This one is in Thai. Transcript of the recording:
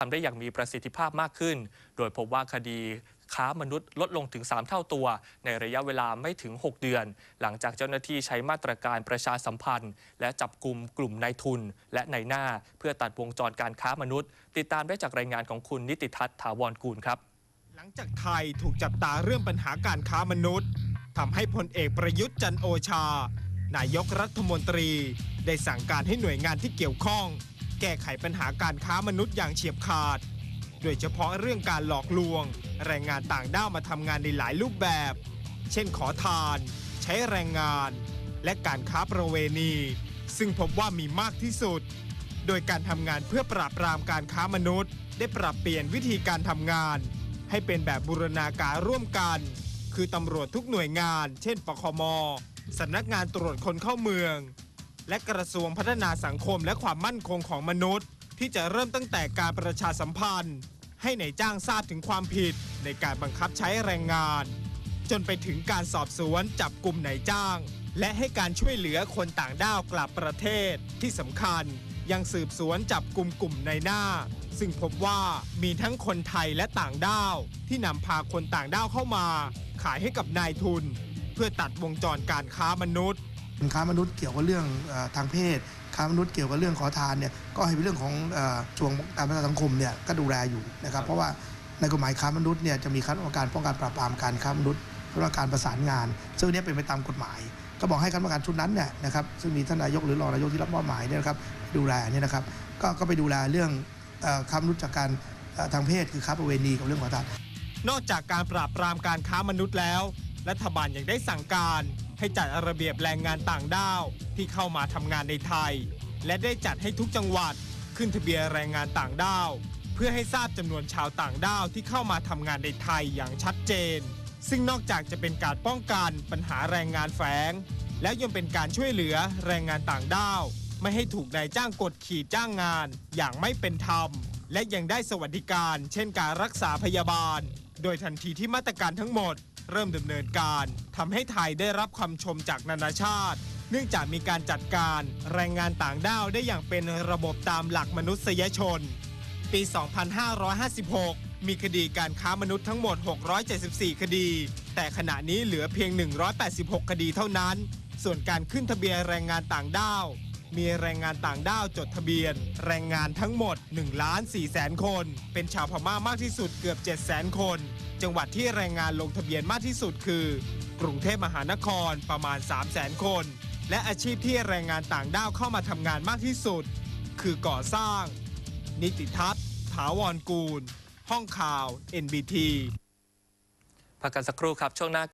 ทำได้อย่างมีประสิทธิภาพมากขึ้น โดยพบว่าคดีค้ามนุษย์ลดลงถึง 3 เท่าตัว ในระยะเวลาไม่ถึง 6 เดือน หลังจากเจ้าหน้าที่ใช้มาตรการประชาสัมพันธ์ และจับกลุ่มกลุ่มนายทุน และนายหน้า เพื่อตัดวงจรการค้ามนุษย์ ติดตามได้จากรายงานของคุณนิติทัศน์ถาวรกูลครับ หลังจากไทยถูกจับตาเรื่องปัญหาการค้ามนุษย์ทำให้พลเอกประยุทธ์จันโอชา นายกรัฐมนตรี ได้สั่งการให้หน่วยงานที่เกี่ยวข้อง แก้ไขปัญหาการค้ามนุษย์อย่างเฉียบขาด โดยเฉพาะเรื่องการหลอกลวง แรงงานต่างด้าวมาทำงานในหลายรูปแบบ เช่นขอทาน ใช้แรงงาน และการค้าประเวณี ซึ่งพบว่ามีมากที่สุด โดยการทำงานเพื่อปราบปรามการค้ามนุษย์ ได้ปรับเปลี่ยนวิธีการทำงาน ให้เป็นแบบบูรณาการร่วมกัน คือตำรวจทุกหน่วยงาน เช่น ปคมสำนักงานตรวจคนเข้าเมือง และกระทรวงพัฒนาสังคมและความมั่นคงของมนุษย์ ที่จะเริ่มตั้งแต่การประชาสัมพันธ์ ให้ในายจ้างทราบถึงความผิดในการบังคับใช้แรงงาน จนไปถึงการสอบสวนจับกลุ่มนายจ้าง และให้การช่วยเหลือคนต่างด้าวกลับประเทศที่สำคัญ ยังสืบสวนจับกลุ่มกลุ่มในหน้า ซึ่งพบว่ามีทั้งคนไทยและต่างด้าว ที่นำพาคนต่างด้าวเข้ามา ขายให้กับนายทุน เพื่อตัดวงจรการค้ามนุษย์ ค้ามนุษย์เกี่ยวกับเรื่องเออทางเพศ ค้ามนุษย์เกี่ยวกับเรื่องขอทานเนี่ยก็ให้เป็นเรื่องของเออช่วงการพัฒนาสังคมเนี่ยก็ดูแลอยู่นะครับเพราะว่าในกฎหมายค้ามนุษย์เนี่ยจะมีคณะกรรมการป้องกันปราบปรามการค้ามนุษย์คณะกรรมการประสานงาน ซึ่งอันเนี้เป็นไปตามกฎหมาย ก็บอกให้คณะกรรมการชุดนั้นเนี่ยนะครับซึ่งมีท่านนายกหรือรองนายกที่รับมอบหมายเนี่ยนะครับดูแลเนี่ยนะครับก็ก็ไปดูแลเรื่องเอ่อค้ามนุษย์จากการเอ่อทางเพศคือค้าประเวณีกับเรื่องขอทานนอกจากการปราบปรามการค้ามนุษย์แล้ว รัฐบาลยังได้สั่งการ ให้จัดระเบียบแรงงานต่างด้าวที่เข้ามาทำงานในไทย และได้จัดให้ทุกจังหวัดขึ้นทะเบียนแรงงานต่างด้าว เพื่อให้ทราบจำนวนชาวต่างด้าวที่เข้ามาทำงานในไทยอย่างชัดเจน ซึ่งนอกจากจะเป็นการป้องกันปัญหาแรงงานแฝง แล้วยังเป็นการช่วยเหลือแรงงานต่างด้าว ไม่ให้ถูกนายจ้างกดขี่จ้างงานอย่างไม่เป็นธรรม และยังได้สวัสดิการ เช่นการรักษาพยาบาล โดยทันทีที่มาตรการทั้งหมด เริ่มดำเนินการทำให้ไทยได้รับคำชมจากนานาชาติ เนื่องจากมีการจัดการแรงงานต่างด้าวได้อย่างเป็นระบบตามหลักมนุษยชน ปี 2556 มีคดีการค้ามนุษย์ทั้งหมด 674 คดี แต่ขณะนี้เหลือเพียง 186 คดีเท่านั้น ส่วนการขึ้นทะเบียนแรงงานต่างด้าวมีแรงงานต่างด้าวจดทะเบียน แรงงานทั้งหมด1ล้าน4แสนคน เป็นชาวพม่ามากที่สุดเกือบ7แสนคน จังหวัดที่แรงงานลงทะเบียนมากที่สุดคือ กรุงเทพมหานครประมาณ3แสนคน และอาชีพที่แรงงานต่างด้าวเข้ามาทำงานมากที่สุด คือก่อสร้าง นิติทัศน์ถาวรกูล ห้องข่าว NBT พักกันสักครู่ครับช่วงหน้า